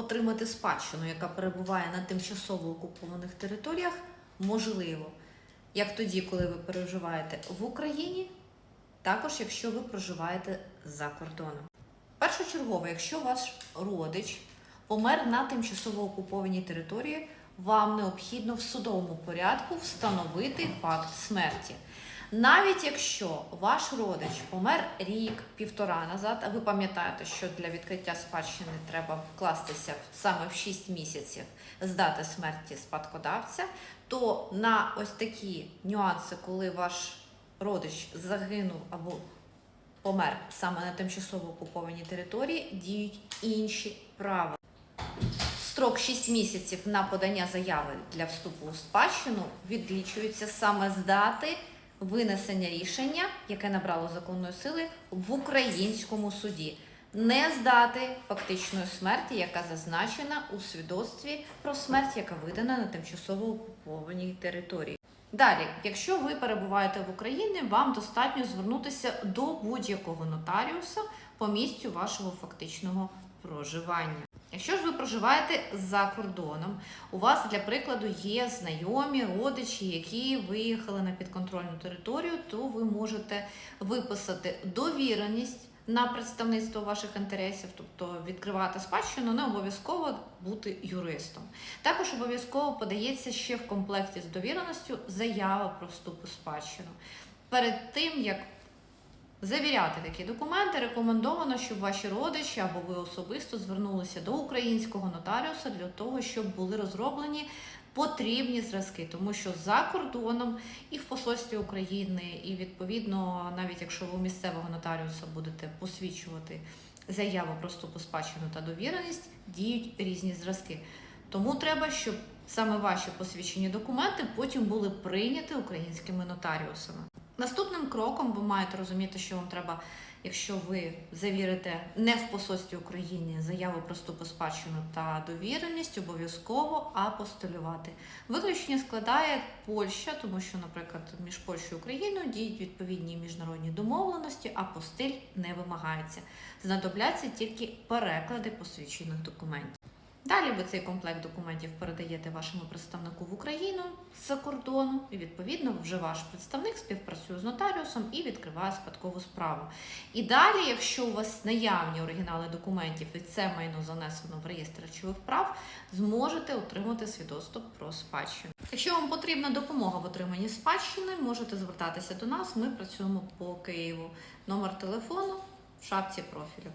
отримати спадщину, яка перебуває на тимчасово окупованих територіях, можливо, як тоді, коли ви переживаєте в Україні, також якщо ви проживаєте за кордоном. Першочергово, якщо ваш родич помер на тимчасово окупованій території, вам необхідно в судовому порядку встановити факт смерті. Навіть якщо ваш родич помер рік, півтора назад, а ви пам'ятаєте, що для відкриття спадщини треба вкластися саме в 6 місяців з дати смерті спадкодавця, то на ось такі нюанси, коли ваш родич загинув або помер саме на тимчасово окупованій території, діють інші правила. Строк 6 місяців на подання заяви для вступу у спадщину відлічується саме з дати винесення рішення, яке набрало законної сили в українському суді, не з дати фактичної смерті, яка зазначена у свідоцтві про смерть, яка видана на тимчасово окупованій території. Далі, якщо ви перебуваєте в Україні, вам достатньо звернутися до будь-якого нотаріуса по місцю вашого фактичного проживання. Якщо ж ви проживаєте за кордоном, у вас для прикладу є знайомі, родичі, які виїхали на підконтрольну територію, то ви можете виписати довіреність на представництво ваших інтересів, тобто відкривати спадщину, не обов'язково бути юристом. Також обов'язково подається ще в комплекті з довіреністю заява про вступ у спадщину. Перед тим як Завіряти такі документи рекомендовано, щоб ваші родичі або ви особисто звернулися до українського нотаріуса для того, щоб були розроблені потрібні зразки, тому що за кордоном і в посольстві України, і відповідно, навіть якщо ви у місцевого нотаріуса будете посвідчувати заяву про вступ у спадщину та довіреність, діють різні зразки. Тому треба, щоб саме ваші посвідчені документи потім були прийняті українськими нотаріусами. Наступним кроком ви маєте розуміти, що вам треба, якщо ви завірите не в посольстві України заяву про вступ у спадщину та довіреність, обов'язково апостолювати. Виключення складає Польща, тому що, наприклад, між Польщею і Україною діють відповідні міжнародні домовленості, а постиль не вимагається. Знадобляться тільки переклади посвідчених документів. Далі ви цей комплект документів передаєте вашому представнику в Україну з-за кордону, і відповідно вже ваш представник співпрацює з нотаріусом і відкриває спадкову справу. І далі, якщо у вас наявні оригінали документів і це майно занесено в реєстр речових прав, зможете отримати свідоцтво про спадщину. Якщо вам потрібна допомога в отриманні спадщини, можете звертатися до нас. Ми працюємо по Києву. Номер телефону в шапці профілю.